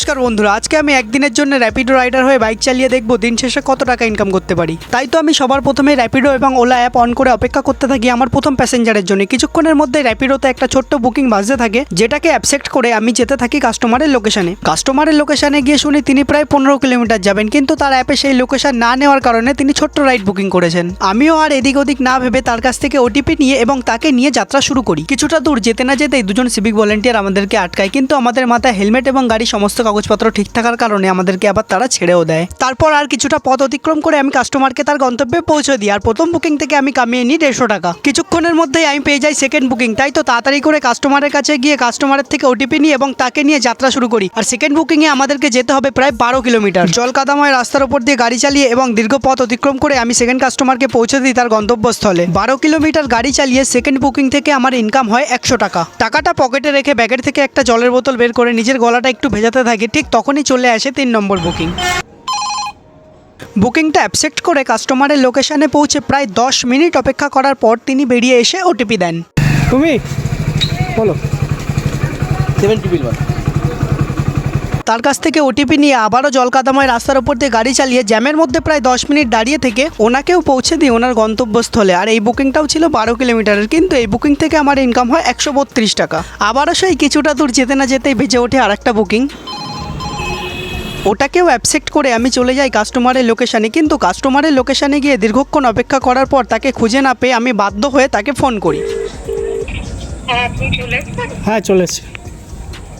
নমস্কার বন্ধুরা, আজকে আমি একদিনের জন্য র্যাপিডো রাইডার হয়ে বাইক চালিয়ে দেখব। দিন শেষে কত টাকা ইনকাম করতে পারি? তাই তো আমি সবার প্রথমে র্যাপিডো এবং ওলা অ্যাপ অন করে অপেক্ষা করতে থাকি আমার প্রথম প্যাসেঞ্জারের জন্য। কিছুক্ষণের মধ্যে র্যাপিডোতে একটা ছোট্ট বুকিং বাজতে থাকে, যেটাকে অ্যাপসেক্ট করে আমি যেতে থাকি কাস্টমারের লোকেশনে কাস্টমারের লোকেশনে গিয়ে শুনি তিনি প্রায় পনেরো কিলোমিটার যাবেন, কিন্তু তার অ্যাপে সেই লোকেশন না নেওয়ার কারণে তিনি ছোট্ট রাইড বুকিং করেছেন। আমিও আর এদিক ওদিক না ভেবে তার কাছ থেকে ওটিপি নিয়ে এবং তাকে নিয়ে যাত্রা শুরু করি। কিছুটা দূর, যেতে না যেতেই দুজন সিভিক ভলেন্টিয়ার আমাদেরকে আটকায়, কিন্তু আমাদের মাথায় হেলমেট এবং গাড়ি সমস্ত কাগজপত্র ঠিক থাকার কারণে আমাদেরকে আবার তারা ছেড়েও দেয়। তারপর আর কিছুটা পথ অতিক্রম করে আমি কাস্টমারকে তার গন্তব্যে পৌঁছে দিই, আর প্রথম বুকিং থেকে আমি কামিয়ে নিই দেড়শো টাকা। কিছুক্ষণের মধ্যেই আমি পেয়ে যাই সেকেন্ড বুকিং তাই তো তাড়াতাড়ি করে কাস্টমারের কাছে গিয়ে কাস্টমারের থেকে ওটিপি নিই এবং তাকে নিয়ে যাত্রা শুরু করি। আর সেকেন্ড বুকিংয়ে আমাদেরকে যেতে হবে প্রায় বারো কিলোমিটার। জল কাদাময় রাস্তার উপর দিয়ে গাড়ি চালিয়ে এবং দীর্ঘ পথ অতিক্রম করে আমি সেকেন্ড কাস্টমারকে পৌঁছে দিই তার গন্তব্যস্থলে। বারো কিলোমিটার গাড়ি চালিয়ে সেকেন্ড বুকিং থেকে আমার ইনকাম হয় একশো টাকা। টাকাটা পকেটে রেখে ব্যাগের থেকে একটা জলের বোতল বের করে নিজের গলাটা একটু ভেজাতে থাকি। ঠিক তখনই চলে আসে তিন নম্বর বুকিং। বুকিংটা অ্যাপসেক্ট করে কাস্টমারের লোকেশানে পৌঁছে প্রায় দশ মিনিট অপেক্ষা করার পর তিনি বেরিয়ে এসে ওটিপি দেন। তুমি বলো। সেভেন ট্রিপল ওয়ান তার কাছ থেকে ওটিপি নিয়ে আবারও জলকাদাময় রাস্তার উপর দিয়ে গাড়ি চালিয়ে জ্যামের মধ্যে প্রায় দশ মিনিট দাঁড়িয়ে থেকে ওনাকেও পৌঁছে দিই ওনার গন্তব্যস্থলে। আর এই বুকিংটাও ছিল বারো কিলোমিটারের কিন্তু এই বুকিং থেকে আমার ইনকাম হয় একশো বত্রিশ টাকা। আবারও সেই কিছুটা দূর যেতে না যেতেই বেজে ওঠে আর একটা বুকিং। ওটাকেও অ্যাপসেক্ট করে আমি চলে যাই কাস্টমারের লোকেশানে কিন্তু কাস্টমারের লোকেশানে গিয়ে দীর্ঘক্ষণ অপেক্ষা করার পর তাকে খুঁজে না পেয়ে আমি বাধ্য হয়ে তাকে ফোন করি। হ্যাঁ চলে হ্যাঁ এসছি।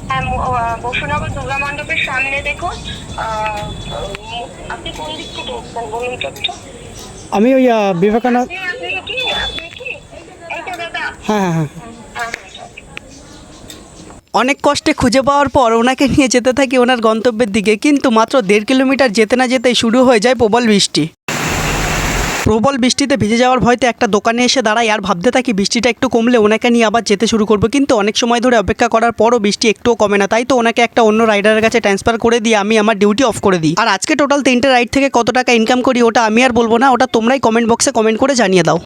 হ্যাঁ ম- আহ, বসুনগর দুর্গা মণ্ডপের সামনে দেখুন। আপনি কোন দিক থেকে এসেছেন বলুন তো আমি ওই বিবেকানন্দ আপনি আপনি কি আপনি কি? এই তো দাদা। হ্যাঁ হ্যাঁ হ্যাঁ হ্যাঁ। অনেক কষ্টে খুঁজে পাওয়ার পর ওনাকে নিয়ে যেতে থাকি ওনার গন্তব্যের দিকে, কিন্তু মাত্র দেড় কিলোমিটার যেতে না যেতেই শুরু হয়ে যায় প্রবল বৃষ্টি। প্রবল বৃষ্টিতে ভিজে যাওয়ার ভয়তে একটা দোকানে এসে দাঁড়াই আর ভাবতে থাকি বৃষ্টিটা একটু কমলে ওনাকে নিয়ে আবার যেতে শুরু করব, কিন্তু অনেক সময় ধরে অপেক্ষা করার পরও বৃষ্টি একটুও কমে না। তাই তো ওনাকে একটা অন্য রাইডারের কাছে ট্রান্সফার করে দিয়ে আমি আমার ডিউটি অফ করে দিই। আর আজকে টোটাল তিনটে রাইড থেকে কত টাকা ইনকাম করি ওটা আমি আর বলব না, ওটা তোমরাই কমেন্ট বক্সে কমেন্ট করে জানিয়ে দাও।